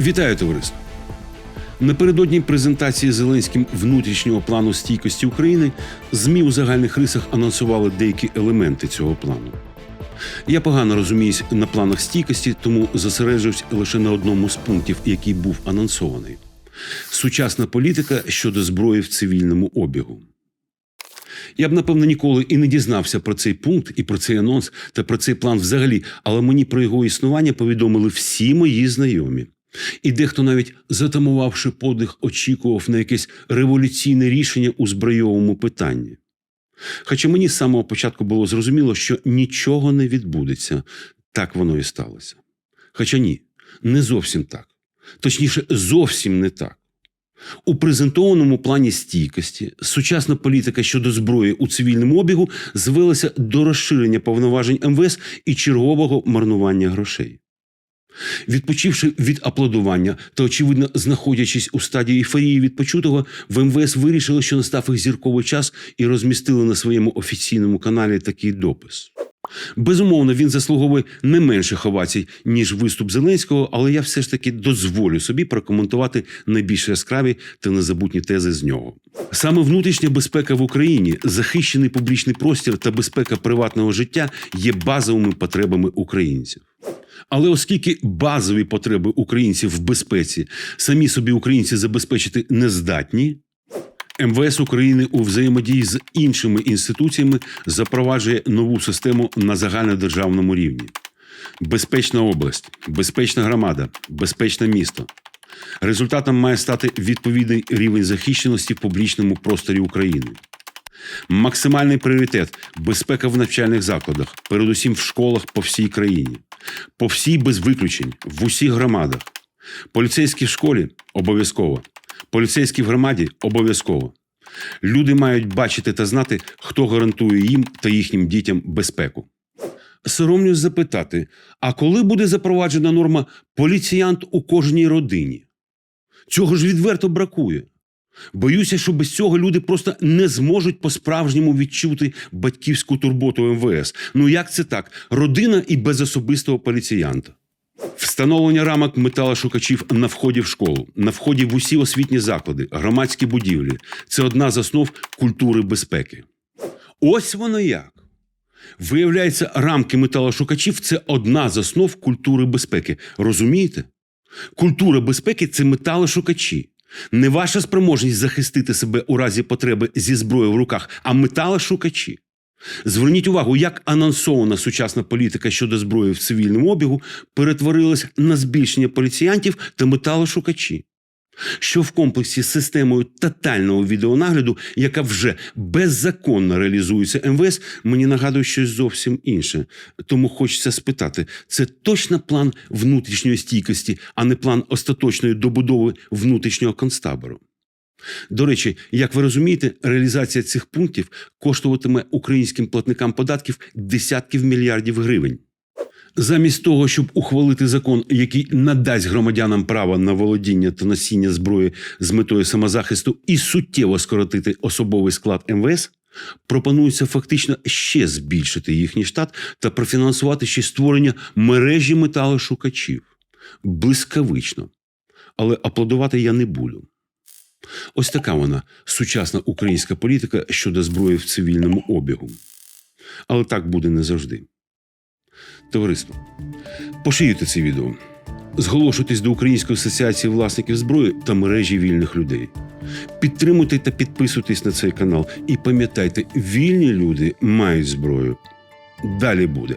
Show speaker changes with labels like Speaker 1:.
Speaker 1: Вітаю товариство! Напередодні презентації Зеленським внутрішнього плану стійкості України ЗМІ у загальних рисах анонсували деякі елементи цього плану. Я погано розуміюсь на планах стійкості, тому зосереджуюсь лише на одному з пунктів, який був анонсований: сучасна політика щодо зброї в цивільному обігу. Я б напевно ніколи і не дізнався про цей пункт і про цей анонс та про цей план взагалі, але мені про його існування повідомили всі мої знайомі. І дехто навіть затамувавши подих, очікував на якесь революційне рішення у збройовому питанні. Хоча мені з самого початку було зрозуміло, що нічого не відбудеться, так воно і сталося. Хоча ні, не зовсім так. Точніше, зовсім не так. У презентованому плані стійкості сучасна політика щодо зброї у цивільному обігу звелася до розширення повноважень МВС і чергового марнування грошей. Відпочивши від аплодування та, очевидно, знаходячись у стадії ейфорії від почутого, в МВС вирішили, що настав їх зірковий час і розмістили на своєму офіційному каналі такий допис. Безумовно, він заслуговує не менше ховацій, ніж виступ Зеленського, але я все ж таки дозволю собі прокоментувати найбільш яскраві та незабутні тези з нього. Саме внутрішня безпека в Україні, захищений публічний простір та безпека приватного життя є базовими потребами українців. Але оскільки базові потреби українців в безпеці самі собі українці забезпечити не здатні, МВС України у взаємодії з іншими інституціями запроваджує нову систему на загальнодержавному рівні: безпечна область, безпечна громада, безпечне місто. Результатом має стати відповідний рівень захищеності в публічному просторі України. Максимальний пріоритет безпека в навчальних закладах, передусім в школах по всій країні, по всій без виключень, в усіх громадах. Поліцейські в школі обов'язково, поліцейські в громаді обов'язково. Люди мають бачити та знати, хто гарантує їм та їхнім дітям безпеку. Соромлюсь запитати: а коли буде запроваджена норма поліціянт у кожній родині? Цього ж відверто бракує. Боюся, що без цього люди просто не зможуть по-справжньому відчути батьківську турботу МВС. Ну як це так? Родина і без особистого поліціянта. Встановлення рамок металошукачів на вході в школу, на вході в усі освітні заклади, громадські будівлі це одна з основ культури безпеки. Ось воно як. Виявляється, рамки металошукачів це одна з основ культури безпеки. Розумієте? Культура безпеки це металошукачі. Не ваша спроможність захистити себе у разі потреби зі зброєю в руках, а металошукачі. Зверніть увагу, як анонсована сучасна політика щодо зброї в цивільному обігу перетворилась на збільшення поліціянтів та металошукачі. Що в комплексі з системою тотального відеонагляду, яка вже беззаконно реалізується МВС, мені нагадує щось зовсім інше. Тому хочеться спитати: це точно план внутрішньої стійкості, а не план остаточної добудови внутрішнього концтабору? До речі, як ви розумієте, реалізація цих пунктів коштуватиме українським платникам податків десятків мільярдів гривень. Замість того, щоб ухвалити закон, який надасть громадянам право на володіння та носіння зброї з метою самозахисту і суттєво скоротити особовий склад МВС, пропонується фактично ще збільшити їхній штат та профінансувати ще створення мережі металошукачів. Блискавично. Але аплодувати я не буду. Ось така вона сучасна українська політика щодо зброї в цивільному обігу. Але так буде не завжди. Товариство, поширюйте це відео. Зголошуйтесь до Української асоціації власників зброї та мережі вільних людей. Підтримуйте та підписуйтесь на цей канал. І пам'ятайте, вільні люди мають зброю. Далі буде.